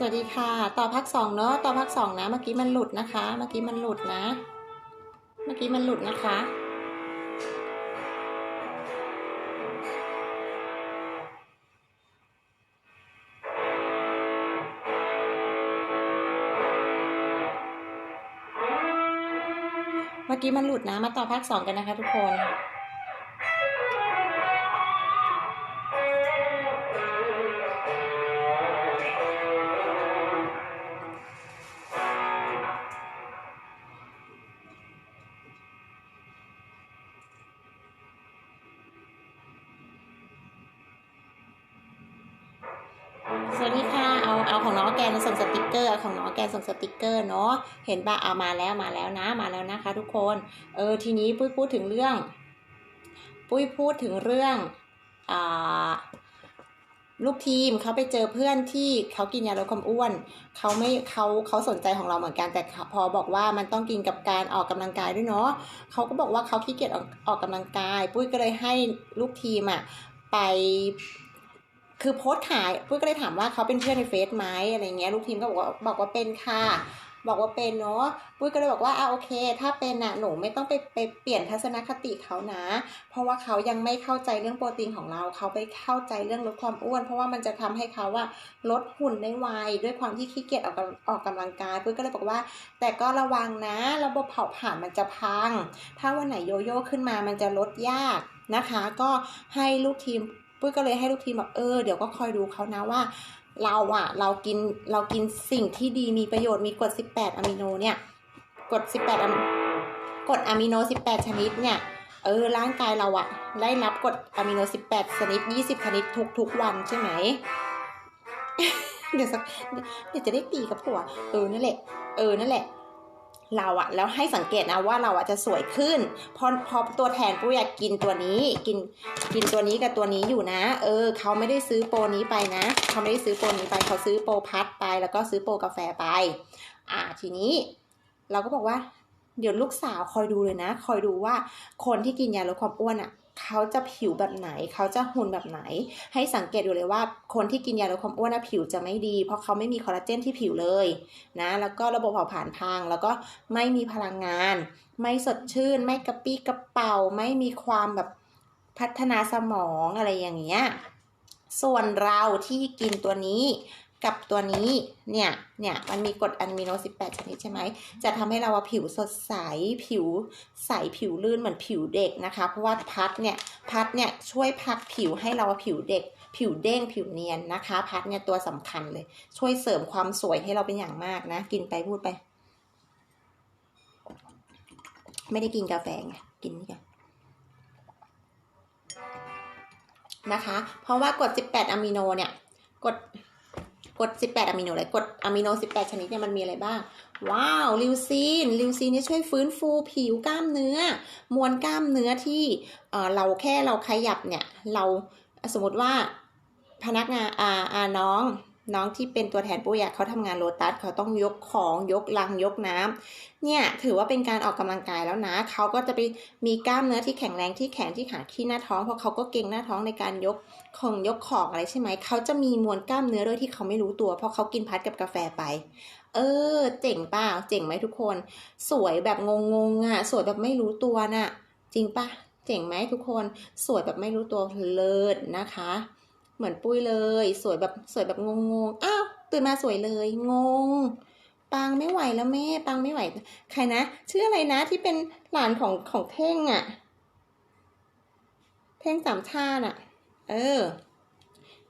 สวัสดีค่ะ ต่อพักสองเนอะต่อพักสองนะ เมื่อกี้มันหลุดนะคะ เมื่อกี้มันหลุดนะ เมื่อกี้มันหลุดนะคะ เมื่อกี้มันหลุดนะ มาต่อภาคสองกันนะคะทุกคน กนส่งสติกเกอร์เนาะเห็นปะเอามาแล้วมาแล้วนะมาแล้วนะคะ ทุกคนเออทีนี้ปุ้ยพูดถึงเรื่อง ปุ้ยพูดถึงเรื่องอ่าลูกทีมเขาไปเจอเพื่อนที่เขากินยาลดความอ้วนเขาไม่เขาเขาสนใจของเราเหมือนกันแต่พอบอกว่ามันต้องกินกับการออกกำลังกายด้วยเนาะเขาก็บอกว่าเขาขี้เกียจออกออกกำลังกาย ปุ้ยก็เลยให้ลูกทีมอะไป คือโพสต์ขายปุ้ยก็เลยถามว่าเขาเป็นเพื่อนในเฟซไหมอะไรเงี้ยลูกทีมก็บอกว่าบอกว่าเป็นค่ะ บอกว่าเป็นเนาะปุ้ยก็เลยบอกว่าอ่าโอเค ถ้าเป็นอะหนูไม่ต้องไปไปเปลี่ยนทัศนคติเขานะ เพราะว่าเขายังไม่เข้าใจเรื่องโปรตีนของเรา เขาไปเข้าใจเรื่องลดความอ้วน เพราะว่ามันจะทำให้เขาว่าลดหุ่นได้ไวด้วยความที่ขี้เกียจออกออกกำลังกายปุ้ยก็เลยบอกว่า แต่ก็ระวังนะ ระบบเผาผลาญมันจะพัง ถ้าวันไหนโยโย่ขึ้นมามันจะลดยากนะคะ ก็ให้ลูกทีม ปุ้ยก็เลยให้ลูกทีมแบบเออเดี๋ยวก็คอยดูเขานะว่า เราอะเรากินเรากินสิ่งที่ดีมีประโยชน์มีกรด18อะมิโนเนี่ยกรด18อะกรดอะมิโน 18 ชนิดเนี่ยเออร่างกายเราอะได้รับกรดอะมิโน 18 ชนิด 20 ชนิดทุกทุกวันใช่ไหมเดี๋ยวสักเดี๋ยวจะได้ตีกับผัวเออนั่นแหละ เออนั่นแหละ เราอะแล้วให้สังเกตนะว่าเราอะจะสวยขึ้นพอพอตัวแทนปุ้ยอยากกินตัวนี้กินกินตัวนี้กับตัวนี้อยู่นะ เออเขาไม่ได้ซื้อโปรนี้ไปนะเขาไม่ได้ซื้อโปรนี้ไปเขาซื้อโปรพัดไป แล้วก็ซื้อโปรกาแฟไป อ่าทีนี้ เราก็บอกว่า เดี๋ยวลูกสาวคอยดูเลยนะ คอยดูว่าคนที่กินยาลดความอ้วนอะ เขาจะผิวแบบไหน เขาจะหุ่นแบบไหน ให้สังเกตดูเลยว่า คนที่กินยาลดความอ้วนนะผิวจะไม่ดี เพราะเขาไม่มีคอลลาเจนที่ผิวเลยนะแล้วก็ระบบเผาผลาญพัง แล้วก็ไม่มีพลังงาน ไม่สดชื่น ไม่กระปี้กระเป๋าไม่มีความแบบพัฒนาสมองอะไรอย่างเงี้ยส่วนเราที่กินตัวนี้ กับตัวนี้เนี่ยเนี่ยมันมีกรดอะมิโน 18 ชนิดใช่ไหมจะทำให้เราอะผิวสดใสผิวใสผิวลื่นเหมือนผิวเด็กนะคะ เพราะว่าพัดเนี่ยพัดเนี่ยช่วยพักผิวให้เราอะผิวเด็ก ผิวเด้งผิวเนียนนะคะ พัดเนี่ยตัวสำคัญเลย ช่วยเสริมความสวยให้เราเป็นอย่างมากนะ กินไปพูดไป ไม่ได้กินกาแฟไงกินนี่กันนะคะ เพราะว่ากรด 18 อะมิโนเนี่ยกรด กรด18อะมิโนเลยกรดอะมิโน 18 ชนิดเนี่ยมันมีอะไรบ้าง ว้าว ลิวซีน ลิวซีนเนี่ยช่วยฟื้นฟูผิวกล้ามเนื้อ มวลกล้ามเนื้อที่เออเราแค่เราขยับเนี่ย เราสมมติว่าพนักงานอาอ่าน้อง น้องที่เป็นตัวแทนปุ้ยอะเขาทำงานโลตัสเขาต้องยกของยกลังยกน้ำเนี่ยถือว่าเป็นการออกกำลังกายแล้วนะเขาก็จะไปมีกล้ามเนื้อที่แข็งแรงที่แขนที่ขาที่หน้าท้องเพราะเขาก็เก่งหน้าท้องในการยกของยกของอะไรใช่ไหมเขาจะมีมวลกล้ามเนื้อโดยที่เขาไม่รู้ตัว เพราะเขากินพัดกับกาแฟไป เออ เจ๋งป่าเจ๋งไหมทุกคน สวยแบบงงๆอะ สวยแบบไม่รู้ตัวน่ะ จริงปะเจ๋งไหมทุกคน สวยแบบไม่รู้ตัวเลิศนะคะ เหมือนปุ้ยเลย สวยแบบสวยแบบงงๆอ้าวตื่นมาสวยเลย งง ปังไม่ไหวแล้วแม่ ปังไม่ไหว ใครนะชื่ออะไรนะที่เป็นหลานของของเท่งอะ่ะ เท่งสามชาติอะ เออ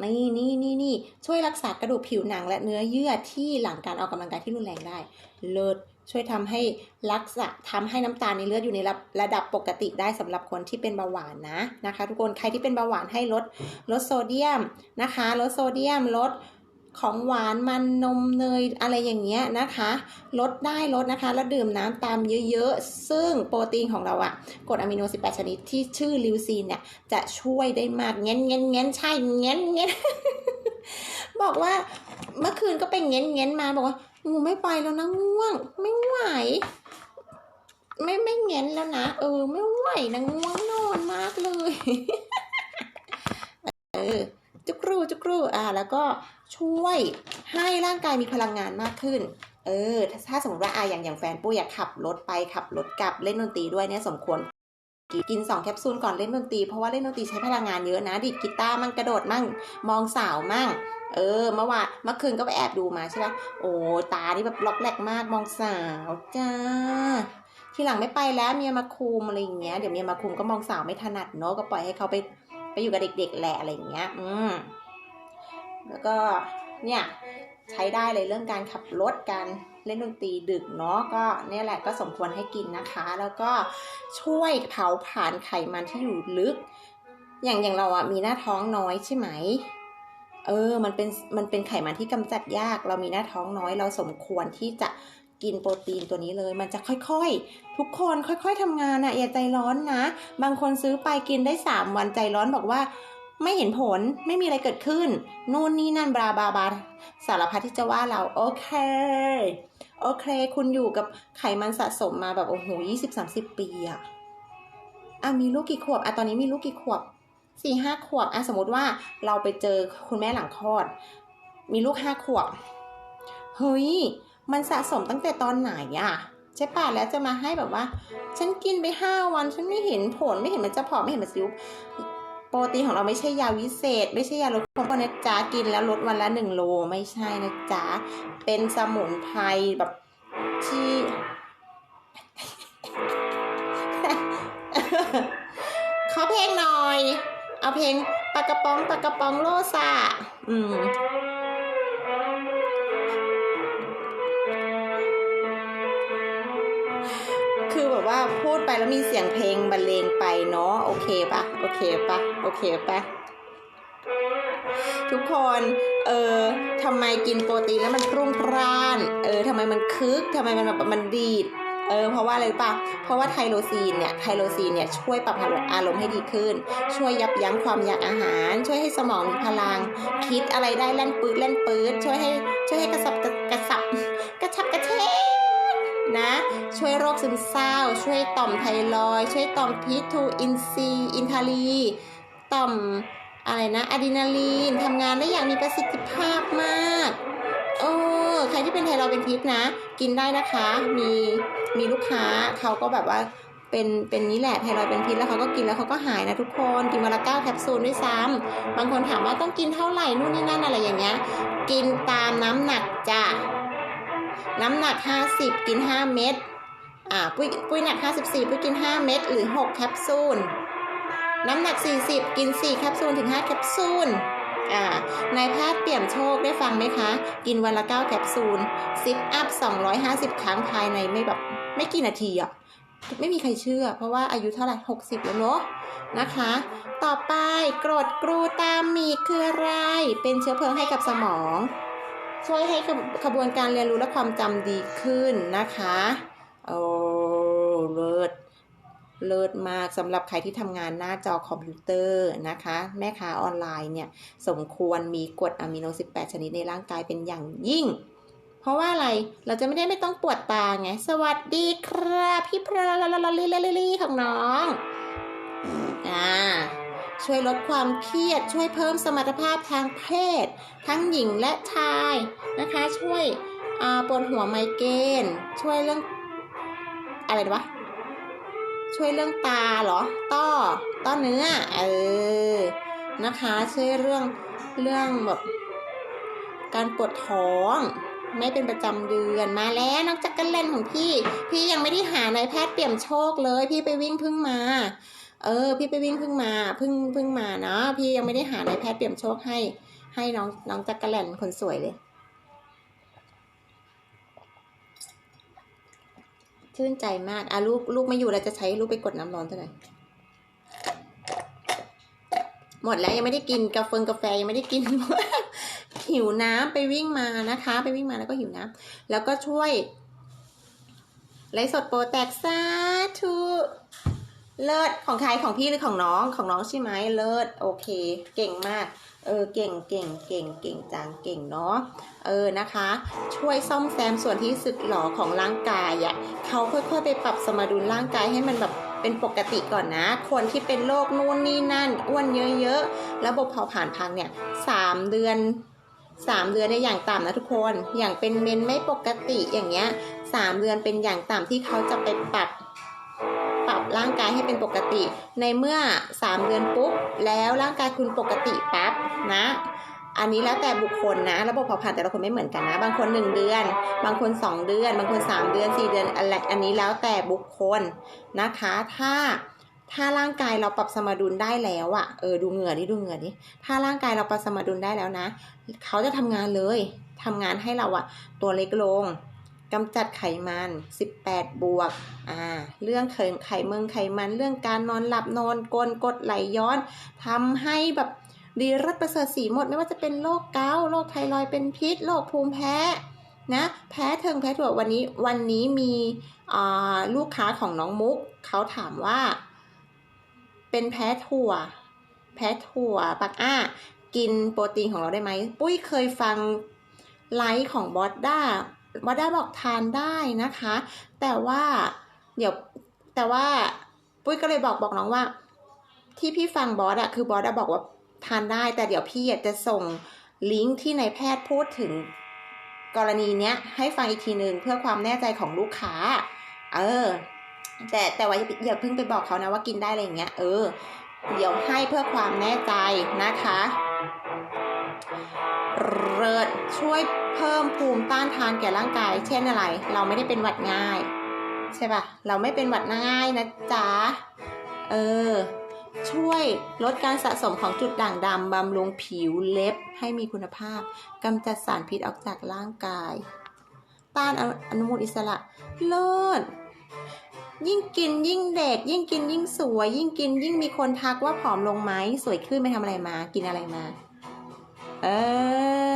นี่นี่นี่นี่ช่วยรักษากระดูกผิวหนังและเนื้อเยื่อที่หลังการออกกำลังกายที่รุนแรงได้ เลิศ ช่วยทำให้รักษาทำให้น้ำตาลในเลือดอยู่ในระระดับปกติได้สำหรับคนที่เป็นเบาหวานนะนะคะ ทุกคนใครที่เป็นเบาหวานให้ลดลดโซเดียมนะคะลดโซเดียมลดของหวานมันนมเนยอะไรอย่างเงี้ยนะคะ ลดได้ลดนะคะ แล้วดื่มน้ำตามเยอะๆ ซึ่งโปรตีนของเราอะกรดอะมิโน 18 ชนิดที่ชื่อลิวซีนเนี่ย จะช่วยได้มากเงี้ยเงี้ยเงี้ยใช่เงี้ยเงี้ยบอกว่าเมื่อคืนก็ไปเงี้ยเงี้ยมาบอกว่า งูไม่ไปแล้วนะง่วง ไม่ไหว ไม่ไม่เงี้ยแล้วนะเออ ไม่ไหวนะง่วงนอนมากเลยเออจุกรูจุกรูอ่า แล้วก็ช่วยให้ร่างกายมีพลังงานมากขึ้น เออ ถ้าสมมติว่าอะอย่างอย่างแฟนปุ้ยอยากขับรถไปขับรถกลับเล่นดนตรีด้วยเนี่ยสมควรกินสองแคปซูลก่อนเล่นดนตรีเพราะว่าเล่นดนตรีใช้พลังงานเยอะนะดีดกีตาร์มั่งกระโดดมั่งมองสาวมั่ง เออเมื่อวานเมื่อคืนก็ไปแอบดูมาใช่ไหมโอ้ตานี่แบบล็อกแหลกมากมองสาวจ้า ทีหลังไม่ไปแล้วเมียมาคุมอะไรอย่างเงี้ยเดี๋ยวเมียมาคุมก็มองสาวไม่ถนัดเนอะก็ปล่อยให้เขาไปไปอยู่กับเด็กๆแหละอะไรอย่างเงี้ย อืมแล้วก็เนี่ยใช้ได้เลยเรื่องการขับรถการเล่นดนตรีดึกเนาะก็เนี่ยแหละก็สมควรให้กินนะคะ แล้วก็ช่วยเผาผลาญไขมันที่อยู่ลึก อย่างอย่างเราอะมีหน้าท้องน้อยใช่ไหม เออ มันเป็น มันเป็นไขมันที่กำจัดยาก เรามีหน้าท้องน้อย เราสมควรที่จะกินโปรตีนตัวนี้เลย มันจะค่อยๆ ทุกคนค่อยๆทำงานนะอย่าใจร้อนนะ บางคนซื้อไปกินได้สามวันใจร้อนบอกว่า ไม่เห็นผล ไม่มีอะไรเกิดขึ้น นู่นนี่นั่นบราบาบาสารพัดที่จะว่าเรา โอเค โอเค คุณอยู่กับไขมันสะสมมาแบบโอ้โหยี่สิบสามสิบปีอะอะมีลูกกี่ขวบอะตอนนี้มีลูกกี่ขวบ สี่ห้าขวบอะสมมติว่าเราไปเจอคุณแม่หลังคลอด มีลูกห้าขวบ เฮ้ย มันสะสมตั้งแต่ตอนไหนอะใช่ป่ะแล้วจะมาให้แบบว่า ฉันกินไปห้าวัน ฉันไม่เห็นผลไม่เห็นมันจะผอมไม่เห็นมันซิวโปรตีนของเราไม่ใช่ยาวิเศษ ไม่ใช่ยาลดความอ้วนนะจ๊ะกินแล้วลดวันละหนึ่งโลไม่ใช่นะจ๊ะเป็นสมุนไพรแบบที่ขอเพลงหน่อย เอาเพลงปากกระป๋องปากกระป๋องโลซาอืมคือแบบว่าพูดไปแล้วมีเสียงเพลงบรรเลงไปเนาะโอเคปะโอเคปะโอเคปะทุกคน เออทำไมกินโปรตีนแล้วมันรุ่งร่าน เออทำไมมันคึกทำไมมันแบบมันดีด เออเพราะว่าอะไรปะเพราะว่าไทโรซีนเนี่ยไทโรซีนเนี่ยช่วยปรับอารมณ์ให้ดีขึ้น ช่วยยับยั้งความอยากอาหาร ช่วยให้สมองมีพลัง คิดอะไรได้แล่นปืดแล่นปืดช่วยให้ช่วยให้กระสับกระกระสับกระชับกระเฉงนะช่วยโรคซึมเศร้า ช่วยต่อมไทรอย ช่วยต่อมพิษทูอินซีอินทาลีต่อมอะไรนะอะดรีนาลีนทำงานได้อย่างมีประสิทธิภาพมาก เออ ใครที่เป็นไทรอยเป็นพิษนะ กินได้นะคะ มี มีลูกค้าเขาก็แบบว่าเป็นเป็นนี้แหละไทรอยด์เป็นพิษแล้วเขาก็กินแล้วเขาก็หายนะทุกคนกินวันละเก้าแคปซูลด้วยซ้ำบางคนถามว่าต้องกินเท่าไหร่นู่นนี่นั่นอะไรอย่างเงี้ย กินตามน้ำหนักจ้ะน้ำหนัก 50 กิน 5 เม็ดอ่าปุ้ยปุ้ยหนัก 54 ปุ้ยกิน 5 เม็ดหรือ 6 แคปซูล น้ำหนัก 40 กิน 4 แคปซูลถึง 5 แคปซูล นายแพทย์เปี่ยมโชคได้ฟังไหมคะ กินวันละ9แคปซูลซิทอัพ 250 ครั้งภายในไม่แบบไม่กี่นาทีอะไม่มีใครเชื่อ เพราะว่าอายุเท่าไหร่ 60 แล้วเนาะนะคะ ต่อไปกรดกรูตามีคืออะไร เป็นเชื้อเพลิงให้กับสมอง ช่วยให้ขบขบวนการเรียนรู้และความจำดีขึ้นนะคะโอ้ เลิศมากสำหรับใครที่ทำงานหน้าจอคอมพิวเตอร์นะคะ แม่ค้าออนไลน์เนี่ย สมควรมีกรดอะมิโน 18 ชนิดในร่างกายเป็นอย่างยิ่ง เพราะว่าอะไรเราจะไม่ได้ไม่ต้องปวดตาไง สวัสดีครับพี่พรลาลาลาลีลาลีลีของน้องอ่าช่วยลดความเครียด ช่วยเพิ่มสมรรถภาพทางเพศ ทั้งหญิงและชายนะคะ ช่วยปวดหัวไมเกรนช่วยเรื่องอะไรวะ ช่วยเรื่องตาเหรอ ต้อ ต้อเนื้อ เออ นะคะ ช่วยเรื่อง เรื่องแบบการปวดท้อง ไม่เป็นประจำเดือนมาแล้วน้องจักรเล่นของพี่ พี่ยังไม่ได้หานายแพทย์เปี่ยมโชคเลย พี่ไปวิ่งเพิ่งมา เออ พี่ไปวิ่งเพิ่งมาเพิ่งเพิ่งมาเนาะพี่ยังไม่ได้หานายแพทย์เปี่ยมโชคให้ ให้น้องน้องจักรแลนคนสวยเลย ชื่นใจมากอะลูกลูกไม่อยู่แล้วจะใช้ลูกไปกดน้ำร้อนเท่าไหร่หมดแล้วยังไม่ได้กินกาแฟกาแฟยังไม่ได้กินหิวน้ำไปวิ่งมานะคะ ไปวิ่งมาแล้วก็หิวน้ำแล้วก็ช่วยไลฟ์สดโปรแตกซาทู เลิศของใครของพี่หรือของน้องของน้องใช่ไหมเลิศโอเค เก่งมากเออเก่งเก่งเก่งเก่งจังเก่งเนาะเออนะคะ ช่วยซ่อมแซมส่วนที่สึกหรอของร่างกายอะ่ะเขาค่อยๆ ไปปรับสมดุลร่างกายให้มันแบบเป็นปกติก่อนนะ คนที่เป็นโรคนู่นนี่นั่น อ้วนเยอะๆ ระบบเผาผลาญพังเนี่ยสามเดือนสามเดือนในอย่างต่ำนะทุกคน อย่างเป็นเมนไม่ปกติอย่างเงี้ยสามเดือนเป็นอย่างต่ำที่เขาจะไปปรับ ร่างกายให้เป็นปกติ ในเมื่อ 3 เดือนปุ๊บ แล้วร่างกายคุณปกติปั๊บนะ อันนี้แล้วแต่บุคคลนะ ระบบเผาผลาญแต่ละคนไม่เหมือนกันนะ บางคน 1 เดือน บางคน 2 เดือน บางคน 3 เดือน 4 เดือนอะไรอันนี้แล้วแต่บุคคลนะคะ ถ้าถ้าร่างกายเราปรับสมดุลได้แล้วอะเออดูเหงื่อดิดูเหงื่อดิ ถ้าร่างกายเราปรับสมดุลได้แล้วนะ เขาจะทำงานเลยทำงานให้เราอะตัวเล็กลง กำจัดไขมัน 18 บวก อ่า เรื่องไขไขเมืองไขมัน เรื่องการนอนหลับนอนกลนกดไหลย้อนทำให้แบบดีรัดประเสริฐสีหมดไม่ว่าจะเป็นโรคเกาต์โรคไทรอยเป็นพิษโรคภูมิแพ้นะแพ้เทิงแพ้ถั่ววันนี้วันนี้มีลูกค้าของน้องมุกเขาถามว่า เป็นแพ้ถั่ว แพ้ถั่วปักอ้า กินโปรตีนของเราได้ไหม ปุ้ยเคยฟังไลฟ์ของบอสด้า บอสด้บอกทานได้นะคะ แต่ว่าเดี๋ยวแต่ว่าปุ้ยก็เลยบอกบอกน้องว่า ที่พี่ฟังบอสอะคือบอสอะบอกว่าทานได้ แต่เดี๋ยวพี่อะจะส่งลิงก์ที่นายแพทย์พูดถึงกรณีเนี้ย ให้ฟังอีกทีหนึ่งเพื่อความแน่ใจของลูกค้า เออ แต่แต่ว่าอย่าเพิ่งไปบอกเขานะว่ากินได้อะไรเงี้ย เออ เดี๋ยวให้เพื่อความแน่ใจนะคะ เริดช่วยเพิ่มภูมิต้านทานแก่ร่างกาย เช่นอะไร เราไม่ได้เป็นหวัดง่าย ใช่ปะเราไม่เป็นหวัดง่ายนะจ๊ะ เออ ช่วยลดการสะสมของจุดด่างดำบำรุงผิวเล็บให้มีคุณภาพกำจัดสารพิษออกจากร่างกาย ต้านอนุมูลอิสระ เลิศยิ่งกินยิ่งเด็ก ยิ่งกินยิ่งสวย ยิ่งกินยิ่งมีคนทักว่าผอมลงไหมสวยขึ้นไปทำอะไรมา กินอะไรมา เอ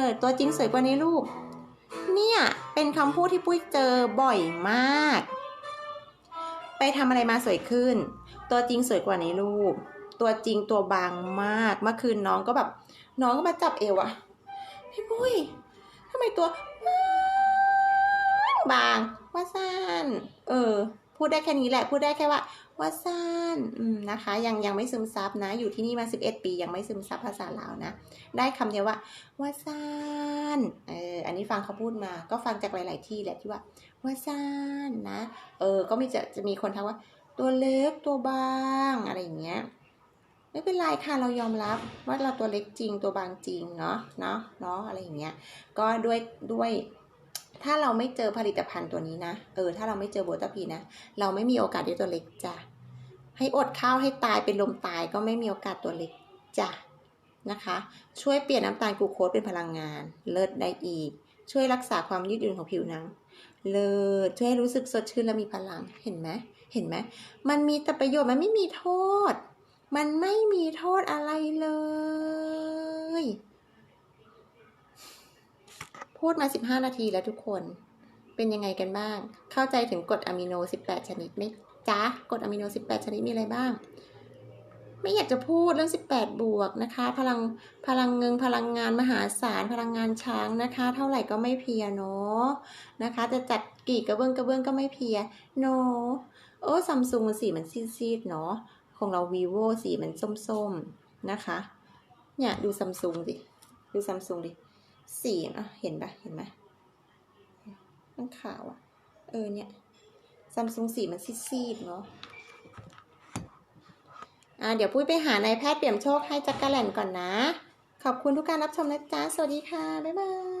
อ ตัวจริงสวยกว่าในรูปเนี่ยเป็นคำพูดที่ปุ้ยเจอบ่อยมาก ไปทำอะไรมาสวยขึ้น ตัวจริงสวยกว่าในรูปตัวจริงตัวบางมาก เมื่อคืนน้องก็แบบ น้องก็มาจับเอวอะพี่ปุ้ยทำไมตัวบางว่าสั้นเออ พูดได้แค่นี้แหละ พูดได้แค่ว่าว่าสั้นนะคะ ยังยังไม่ซึมซับนะ อยู่ที่นี่มา 11 ปี ยังไม่ซึมซับภาษาลาวนะ ได้คำเดียวว่าว่าสั้นเอออันนี้ฟังเขาพูดมา ก็ฟังจากหลาย ๆ ที่แหละที่ว่าว่าสั้นนะ เออ ก็มีจะจะมีคนทักว่า ตัวเล็กตัวบางอะไรอย่างเงี้ยไม่เป็นไรค่ะเรายอมรับว่าเราตัวเล็กจริงตัวบางจริงเนาะเนาะเนาะอะไรอย่างเงี้ยก็ด้วยด้วย ถ้าเราไม่เจอผลิตภัณฑ์ตัวนี้นะ เออ ถ้าเราไม่เจอโบตาพีนะ เราไม่มีโอกาสได้ตัวเล็กจ้ะ ให้อดข้าวให้ตายเป็นลมตายก็ไม่มีโอกาสตัวเล็กจ้ะนะคะ ช่วยเปลี่ยนน้ำตาลกลูโคสเป็นพลังงาน เลิศได้อีก ช่วยรักษาความยืดหยุ่นของผิวหนัง เลิศช่วยให้รู้สึกสดชื่นและมีพลัง เห็นไหมเห็นไหม มันมีแต่ประโยชน์มันไม่มีโทษ มันไม่มีโทษอะไรเลย พูดมา 15 นาทีแล้วทุกคน เป็นยังไงกันบ้าง เข้าใจถึงกรดอะมิโน 18 ชนิดไหมจ๊ะกรดอะมิโน 18 ชนิดมีอะไรบ้าง ไม่อยากจะพูดเรื่อง 18 บวกนะคะ พลังพลังเงินพลังงานมหาศาลพลังงานช้างนะคะ เท่าไหร่ก็ไม่เพียเนาะนะคะ จะจัดกี่กระเบื้องกระเบื้องก็ไม่เพียโนโอ้ซัมซุงสีมันซีดๆเนาะของเรา vivo สีมันส้มๆนะคะ เนี่ย ดูซัมซุงดิ ดูซัมซุงดิ สีอะเห็นปะเห็นไหมมันขาวอะ เออเนี่ยซัมซุงสีมันซีดๆเนาะอ่าเดี๋ยวปุ้ยไปหานายแพทย์เปี่ยมโชคให้จักรแลนก่อนนะ ขอบคุณทุกการรับชมนะจ๊ะ สวัสดีค่ะ บ๊ายบาย